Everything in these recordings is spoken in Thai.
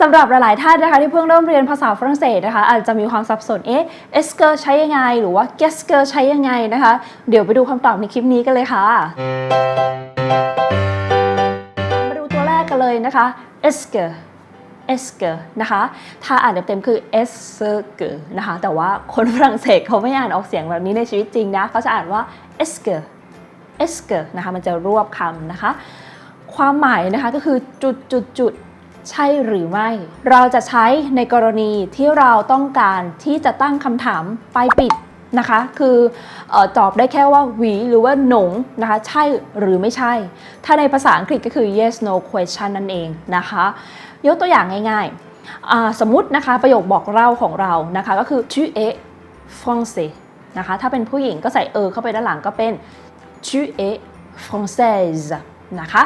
สำหรับหลาย ๆ ท่านนะคะที่เพิ่งเริ่มเรียนภาษาฝรั่งเศสนะคะอาจจะมีความสับสน เอ๊ะ e s q u e ใช้ยังไง หรือว่า g e s q u e ใช้ยังไงนะคะ เดี๋ยวไปดูคำตอบในคลิปนี้กันเลยค่ะ มาดูตัวแรกกันเลยนะคะ e s q u e e s q u e นะคะ ถ้าอ่านเต็มๆคือ e s q u e นะคะ แต่ว่าคนฝรั่งเศสเขาไม่อ่านออกเสียงแบบนี้ในชีวิตจริงนะ เขาจะอ่านว่า e s q u e e s q u e นะคะ มันจะรวบคำนะคะ ความหมายนะคะก็คือจุดจุดจุด ใช่หรือไม่ เราจะใช้ในกรณีที่เราต้องการที่จะตั้งคำถามปลายปิดนะคะ คืออตอบได้แค่ว่าหวีหรือว่าหนงนะคะ ใช่หรือไม่ใช่ ถ้าในภาษาอังกฤษก็คือ yes no question นั่นเองนะคะ ยกตัวอย่างง่ายๆ สมมตินะคะประโยคบอกเล่าของเรานะคะก็คือ tu es français นะคะ ถ้าเป็นผู้หญิงก็ใส่เออเข้าไปด้านหลังก็เป็น tu es française นะคะ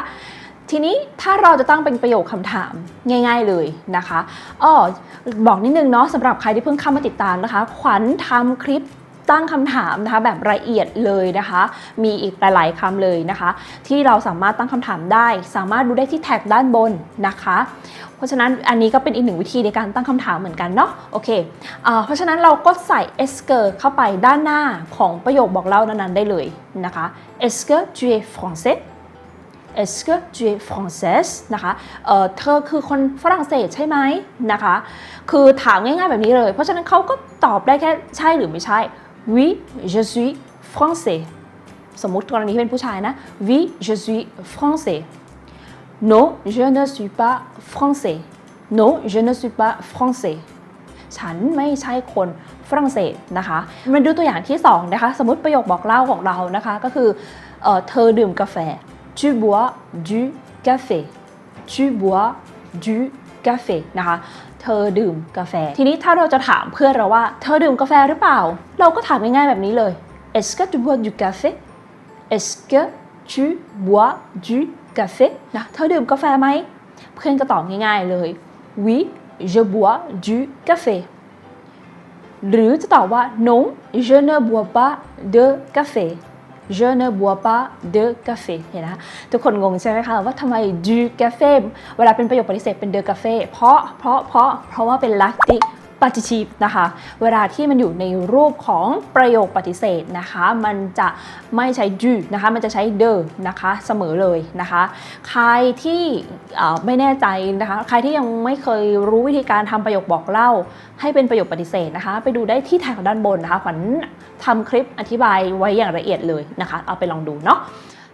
ทีนี้ถ้าเราจะตั้งเป็นประโยคคำถามง่าย ๆเลยนะคะอ้อบอกนิดนึงเนาะสำหรับใครที่เพิ่งเข้ามาติดตามนะคะ ขวัญทำคลิปตั้งคำถามนะคะแบบละเอียดเลยนะคะ มีอีกหลาย ๆคำเลยนะคะ ที่เราสามารถตั้งคำถามได้ สามารถดูได้ที่แท็กด้านบนนะคะ เพราะฉะนั้นอันนี้ก็เป็นอีกหนึ่งวิธีในการตั้งคำถามเหมือนกันเนาะโอเคอเพราะฉะนั้นเราก็ใส่ e s que เข้าไปด้านหน้าของประโยคบอกเล่านั้นๆได้เลยนะคะ est-ce que tu es français est-ce que tu es française นะคะเออเธอคือคนฝรั่งเศสใช่ไหมนะคะ คือถามง่ายๆแบบนี้เลย เพราะฉะนั้นเขาก็ตอบได้แค่ใช่หรือไม่ใช่ oui je suis français สมมุติกรณีที่เป็นผู้ชายนะ oui je suis français non je ne suis pas français non je ne suis pas français ฉันไม่ใช่คนฝรั่งเศสนะคะ มาดูตัวอย่างที่2นะคะ สมมติประโยคบอกเล่าของเรานะคะ ก็คือเออเธอดื่มกาแฟ tu bois du café tu bois du café นะคะ เธอดื่มกาแฟ ทีนี้ถ้าเราจะถามเพื่อนเราว่า เธอดื่มกาแฟหรือเปล่า เราก็ถามง่ายๆแบบนี้เลย est-ce que tu bois du café est-ce que tu bois du café นะ เธอดื่มกาแฟไหม เพื่อนก็ตอบง่ายๆเลย oui je bois du café หรือจะตอบว่า non je ne bois pas de café je ne bois pas de café เห็นนะทุกคนงงใช่ไหมคะว่าทำไม du café เวลาเป็นประโยคปฏิเสธเป็น de café เพราะเพราะเพราะเพราะว่าเป็น lactic partitive นะคะ เวลาที่มันอยู่ในรูปของประโยคปฏิเสธนะคะ มันจะไม่ใช้ du นะคะ มันจะใช้ de นะคะเสมอเลยนะคะ ใครที่ไม่แน่ใจนะคะ ใครที่ยังไม่เคยรู้วิธีการทำประโยคบอกเล่า ให้เป็นประโยคปฏิเสธนะคะ ไปดูได้ที่แท็กด้านบนนะคะขวัญทำคลิปอธิบายไว้อย่างละเอียดเลยนะคะ เอาไปลองดูเนาะ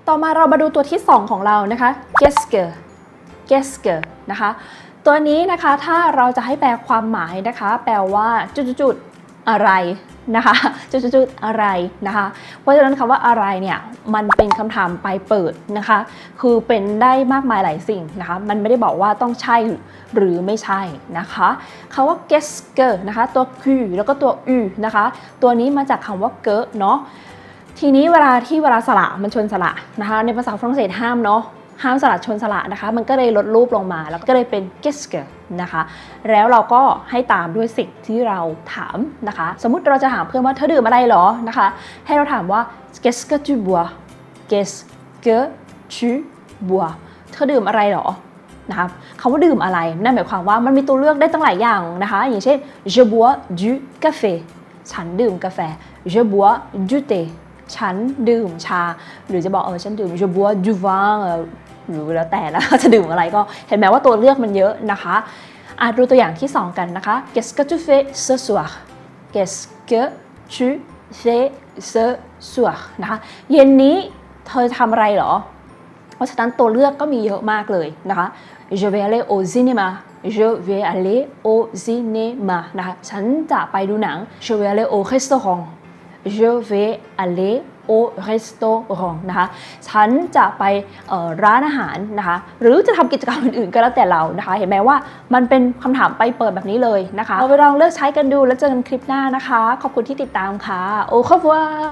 ต่อมาเรามาดูตัวที่ 2 ของเรานะคะ geske geske นะคะ ตัวนี้นะคะถ้าเราจะให้แปลความหมายนะคะ แปลว่าจุดๆอะไรนะคะจุดๆอะไรนะคะ เพราะฉะนั้นคำว่าอะไรเนี่ยมันเป็นคำถามปลายเปิดนะคะ คือเป็นได้มากมายหลายสิ่งนะคะ มันไม่ได้บอกว่าต้องใช่หรือไม่ใช่นะคะคำว่า geske นะคะ ตัว q แล้วก็ตัว u นะคะ ตัวนี้มาจากคำว่า ge เนาะทีนี้เวลาที่เวลาสระมันชนสระนะคะ ในภาษาฝรั่งเศสห้ามเนาะ ห้ามสระชนสระนะคะ มันก็เลยลดรูปลงมา แล้วก็เลยเป็น geske นะคะ แล้วเราก็ให้ตามด้วยสิ่งที่เราถามนะคะ สมมุติเราจะถามเพื่อนว่าเธอดื่มอะไรหรอนะคะ ให้เราถามว่า qu'est-ce que tu bois qu'est-ce tu bois เธอดื่มอะไรหรอนะคะคำว่าดื่มอะไร นั่นหมายความว่ามันมีตัวเลือกได้ตั้งหลายอย่างนะคะ อย่างเช่น je bois du café ฉันดื่มกาแฟ je bois du thé ฉันดื่มชา หรือจะบอกเออฉันดื่ม je bois du vin เออหรือแล้วแต่แล้วจะดื่มอะไรก็เห็นไหมว่าตัวเลือกมันเยอะนะคะอะดูตัวอย่างที่ 2 กันนะคะ qu'est-ce que tu fais ce soir qu'est-ce que tu fais ce soir นะคะ เย็นนี้เธอทำอะไรเหรอ เพราะฉะนั้นตัวเลือกก็มีเยอะมากเลยนะคะ je vais aller au cinéma je vais aller au cinéma นะคะ ฉันจะไปดูหนัง je vais aller au restaurant je vais aller au restaurant นะคะ ฉันจะไปร้านอาหารนะคะ หรือจะทำกิจกรรมอื่นๆ ก็แล้วแต่เรานะคะ เห็นไหมว่ามันเป็นคำถามไปเปิดแบบนี้เลยนะคะ เราไปลองเลือกใช้กันดูแล้วเจอกันคลิปหน้านะคะ ขอบคุณที่ติดตามค่ะ au revoir